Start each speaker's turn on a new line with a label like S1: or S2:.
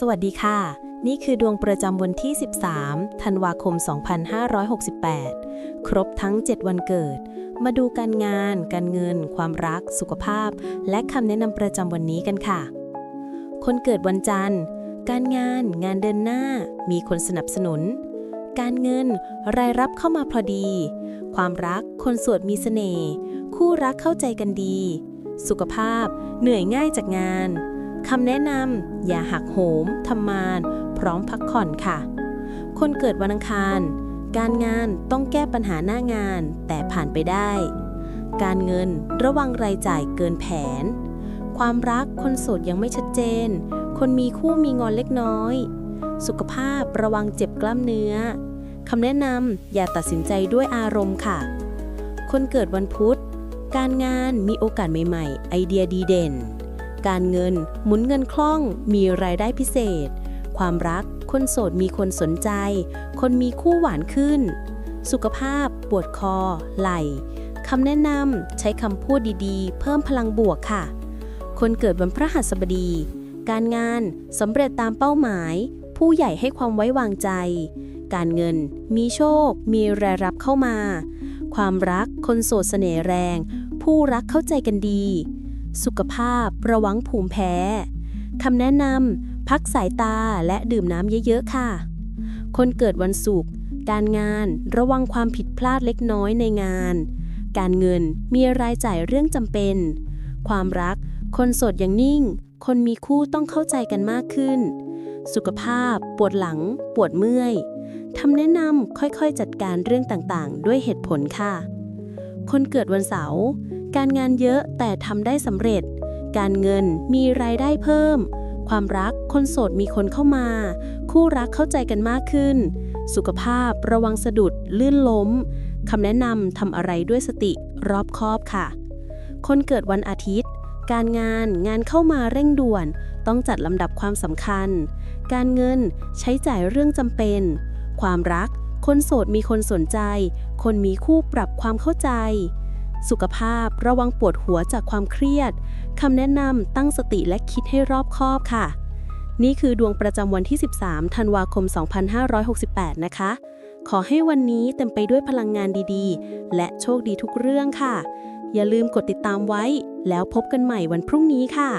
S1: สวัสดีค่ะ นี่คือดวงประจำวันที่ 13 ธันวาคม 2568 ครบทั้ง 7 วันเกิด มาดูการงาน การเงิน ความรัก สุขภาพ และคำแนะนำประจำวันนี้กันค่ะ คนเกิดวันจันทร์ การงาน งานเดินหน้า มีคนสนับสนุน การเงิน รายรับเข้ามาพอดี ความรัก คนสวดมีเสน่ห์ คู่รักเข้าใจกันดี สุขภาพ เหนื่อยง่ายจากงาน คำแนะนำอย่าหักโหมทำมาน พร้อมพักผ่อนค่ะ คนเกิดวันอังคาร การงานต้องแก้ปัญหาหน้างาน แต่ผ่านไปได้ การเงินระวังรายจ่ายเกินแผน ความรักคนโสดยังไม่ชัดเจน คนมีคู่มีงอนเล็กน้อย สุขภาพระวังเจ็บกล้ามเนื้อคำแนะนำอย่าตัดสินใจด้วยอารมณ์ค่ะ คนเกิดวันพุธ การงานมีโอกาสใหม่ ๆ ไอเดียดีเด่น การเงิน หมุนเงินคล่อง มีรายได้พิเศษ ความรัก คนโสดมีคนสนใจ คนมีคู่หวานขึ้น สุขภาพ ปวดคอ ไหล่คำแนะนำใช้คำพูดดีๆ เพิ่มพลังบวกค่ะ คนเกิดวันพระหัสบดี การงานสำเร็จตามเป้าหมาย ผู้ใหญ่ให้ความไว้วางใจ การเงิน มีโชค มีรายรับเข้ามา ความรัก คนโสดเสน่ห์แรง ผู้รักเข้าใจกันดี สุขภาพ ระวังภูมิแพ้คำแนะนำพักสายตาและดื่มน้ำเยอะๆค่ะ คนเกิดวันศุกร์การงานระวังความผิดพลาดเล็กน้อยในงาน การเงินมีรายจ่ายเรื่องจำเป็น ความรัก คนโสดยังนิ่ง คนมีคู่ต้องเข้าใจกันมากขึ้น สุขภาพ ปวดหลัง ปวดเมื่อยทำแนะนำค่อยๆจัดการเรื่องต่างๆ ด้วยเหตุผลค่ะ คนเกิดวันเสาร์ การงานเยอะแต่ทำได้สำเร็จ การเงินมีรายได้เพิ่ม ความรักคนโสดมีคนเข้ามา คู่รักเข้าใจกันมากขึ้น สุขภาพระวังสะดุดลื่นล้มคำแนะนำทำอะไรด้วยสติรอบคอบค่ะ คนเกิดวันอาทิตย์ การงานงานเข้ามาเร่งด่วน ต้องจัดลำดับความสำคัญ การเงินใช้จ่ายเรื่องจำเป็น ความรัก คนโสดมีคนสนใจ คนมีคู่ปรับความเข้าใจ สุขภาพระวังปวดหัวจากความเครียดคำแนะนำตั้งสติและคิดให้รอบคอบค่ะ นี่คือดวงประจำวันที่ 13 ธันวาคม 2568 นะคะ ขอให้วันนี้เต็มไปด้วยพลังงานดีๆ และโชคดีทุกเรื่องค่ะ อย่าลืมกดติดตามไว้ แล้วพบกันใหม่วันพรุ่งนี้ค่ะ